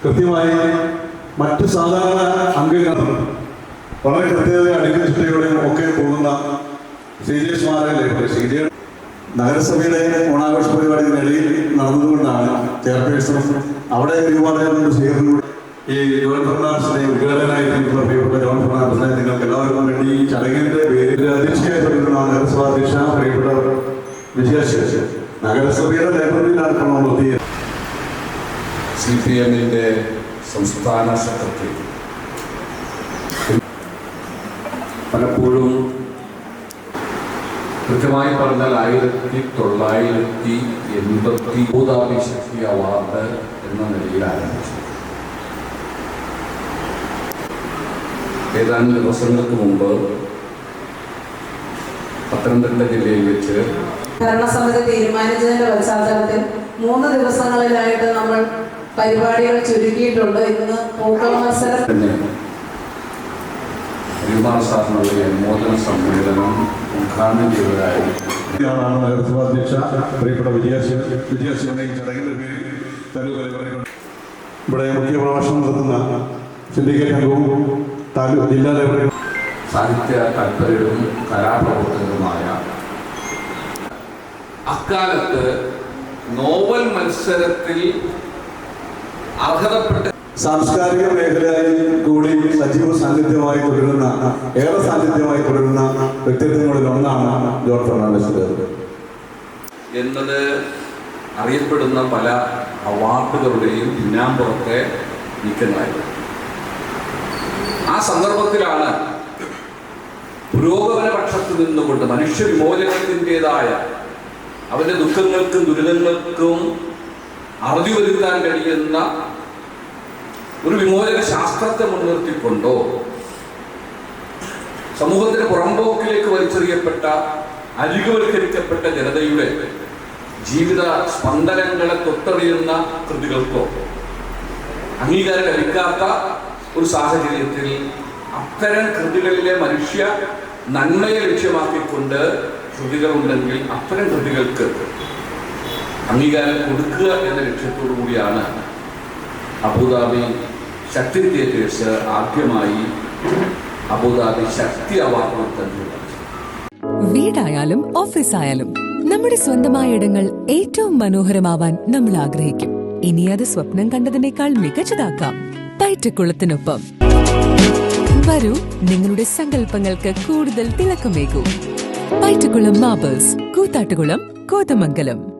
കൃത്യമായി മറ്റ് സാധാരണ അംഗങ്ങൾ വളരെ കൃത്യത അടുക്കിച്ചിട്ടയോടെയും ഒക്കെ പോകുന്ന സി ജി സ്മാരകല്ലേ സി ജി നഗരസഭയുടെ ഓണാഘോഷ നിലയിൽ നടന്നതുകൊണ്ടാണ് ചെയർപേഴ്സൺ അവിടെ ഒരുപാട് ചേർന്നു ഈ ജോൺ ഫെർണാണ്ടസിനെ ഉദ്ഘാടകനായിട്ടുള്ള പ്രിയപ്പെട്ട ജോൺ ഫെർണാണ്ടസിനെ നിങ്ങൾക്ക് എല്ലാവർക്കും വേണ്ടി ഈ ചടങ്ങിന്റെ പേരിൽ അധ്യക്ഷയായി നഗരസഭാ അധ്യക്ഷ പ്രിയപ്പെട്ട വിജയാശേഷ നഗരസഭയുടെ ഇപ്പോൾ നമ്മൾ എത്തിയത്. സി പി എമ്മിന്റെ സംസ്ഥാന സെക്രട്ടറി. പലപ്പോഴും കൃത്യമായി പറഞ്ഞാൽ ആയിരത്തി തൊള്ളായിരത്തി എൺപത്തി ഭൂതാപി അവാർഡ് എന്ന നിലയിൽ ആരംഭിച്ചു. ഏതാനും ദിവസങ്ങൾക്ക് മുമ്പ് പത്തനംതിട്ട ജില്ലയിൽ വെച്ച് ഭരണസമിതി തീരുമാനിച്ചതിന്റെ പശ്ചാത്തലത്തിൽ മൂന്ന് ദിവസങ്ങളിലായിട്ട് നമ്മൾ പരിപാടികൾ ചുരുക്കിയിട്ടുണ്ട് ഇന്ന് പൂക്കള മത്സരം. ഹരികുമാർ സാറിനുള്ള സമ്മേളനം ഉദ്ഘാടനം നഗരസഭാ അധ്യക്ഷ. പ്രിയപ്പെട്ട ചടങ്ങിന്റെ പേരിൽ ഇവിടെ മുഖ്യ പ്രഭാഷണം നടത്തുന്ന സിൻഡിക്കേറ്റ് അംഗവും താലൂക്ക് ജില്ലാ ലൈബ്രറി. സാഹിത്യ തൽപരരും കലാപ്രവർത്തകരുമായ അക്കാലത്ത് നോവൽ മത്സരത്തിൽ അർഹതപ്പെട്ട സാംസ്കാരിക മേഖലയിൽ കൂടി സജീവ സാന്നിധ്യമായി തുടരുന്ന ഏറെ സാന്നിധ്യമായി തുടരുന്ന വ്യക്തിത്വങ്ങളിൽ ഒന്നാണ് ജോർജ് ഫെർണാണ്ടസ് എന്നത് അറിയപ്പെടുന്ന പല അവാർഡുകളുടെയും പിന്നാമ്പുറത്തെ നീക്കങ്ങളായിരുന്നു. ആ സന്ദർഭത്തിലാണ് പുരോഗമന പക്ഷത്ത് നിന്നുകൊണ്ട് മനുഷ്യ വിമോചനത്തിന്റെതായ അവന്റെ ദുഃഖങ്ങൾക്കും ദുരിതങ്ങൾക്കും അറുതി വരുത്താൻ കഴിയുന്ന ഒരു വിമോചന ശാസ്ത്രത്തെ മുൻനിർത്തിക്കൊണ്ടോ? സമൂഹത്തിന്റെ പുറമ്പോക്കിലേക്ക് വലിച്ചെറിയപ്പെട്ട അരികുവൽക്കരിക്കപ്പെട്ട ജനതയുടെ ജീവിത സ്പന്ദനങ്ങളെ തൊട്ടറിയുന്ന കൃതികൾക്കോ? അംഗീകാരം ലഭിക്കാത്ത ഒരു സാഹചര്യത്തിൽ അത്തരം കൃതികളിലെ മനുഷ്യ നന്മയെ ലക്ഷ്യമാക്കിക്കൊണ്ട് കൃതികളുണ്ടെങ്കിൽ അത്തരം കൃതികൾക്ക് അംഗീകാരം കൊടുക്കുക എന്ന ലക്ഷ്യത്തോടു കൂടിയാണ് അബുദാബി ശക്തി തിയേറ്റേഴ്സ് ആദ്യമായി അബുദാബി ശക്തി അവാർഡ് കൊടുത്തത്. വീടായാലും ഓഫീസായാലും നമ്മുടെ സ്വന്തമായ ഇടങ്ങൾ ഏറ്റവും മനോഹരമാവാൻ നമ്മൾ ആഗ്രഹിക്കും. ഇനി അത് സ്വപ്നം കണ്ടതിനേക്കാൾ മികച്ചതാക്കാം. പയറ്റക്കുളത്തിനൊപ്പം വരൂ നിങ്ങളുടെ സങ്കല്പങ്ങൾക്ക് കൂടുതൽ തിളക്കമേകൂ. പയറ്റക്കുളം മാബേഴ്സ് കൂത്താട്ടുകുളം കോതമംഗലം.